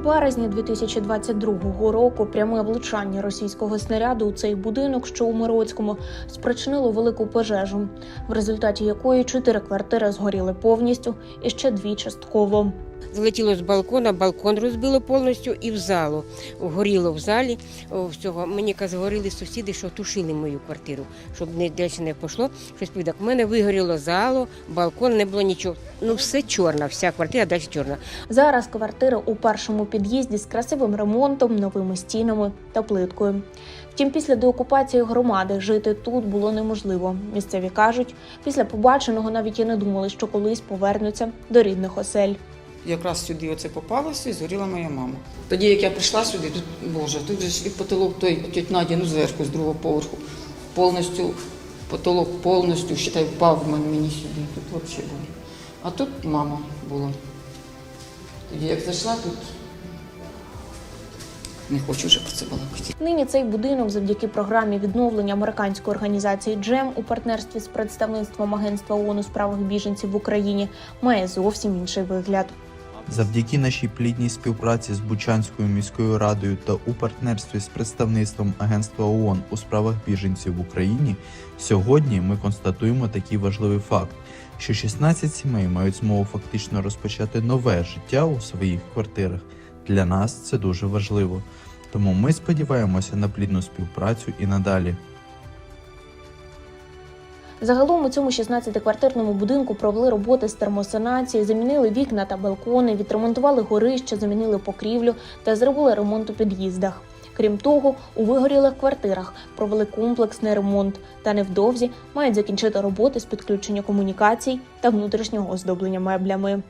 березні 2022 року пряме влучання російського снаряду у цей будинок, що у Мироцькому, спричинило велику пожежу, в результаті якої чотири квартири згоріли повністю і ще дві частково. Залетіло з балкона, балкон розбило повністю і в залу. Горіло в залі. Всього. Мені каз, говорили сусіди, що тушили мою квартиру, щоб не далі не пішло. Щось повідок. У мене вигоріло зало, балкон, не було нічого. Ну все чорна, вся квартира далі чорна. Зараз квартири у першому під'їзді з красивим ремонтом, новими стінами та плиткою. Втім, після деокупації громади жити тут було неможливо. Місцеві кажуть, після побаченого навіть і не думали, що колись повернуться до рідних осель. Якраз сюди оце попалося і згоріла моя мама. Тоді, як я прийшла сюди, тут, Боже, тут же ж і потолок той тьоть Надя, ну зверху, з другого поверху. Повністю, потолок повністю, считай, впав мені сюди. Тут взагалі було. А тут мама була. Тоді як зайшла, тут не хочу вже про це балакати. Нині цей будинок, завдяки програмі відновлення американської організації Джем у партнерстві з представництвом Агентства ООН у справах біженців в Україні, має зовсім інший вигляд. Завдяки нашій плідній співпраці з Бучанською міською радою та у партнерстві з представництвом Агентства ООН у справах біженців в Україні, сьогодні ми констатуємо такий важливий факт, що 16 сімей мають змогу фактично розпочати нове життя у своїх квартирах. Для нас це дуже важливо. Тому ми сподіваємося на плідну співпрацю і надалі. Загалом у цьому 16-квартирному будинку провели роботи з термосанації, замінили вікна та балкони, відремонтували горище, замінили покрівлю та зробили ремонт у під'їздах. Крім того, у вигорілих квартирах провели комплексний ремонт та невдовзі мають закінчити роботи з підключення комунікацій та внутрішнього оздоблення меблями.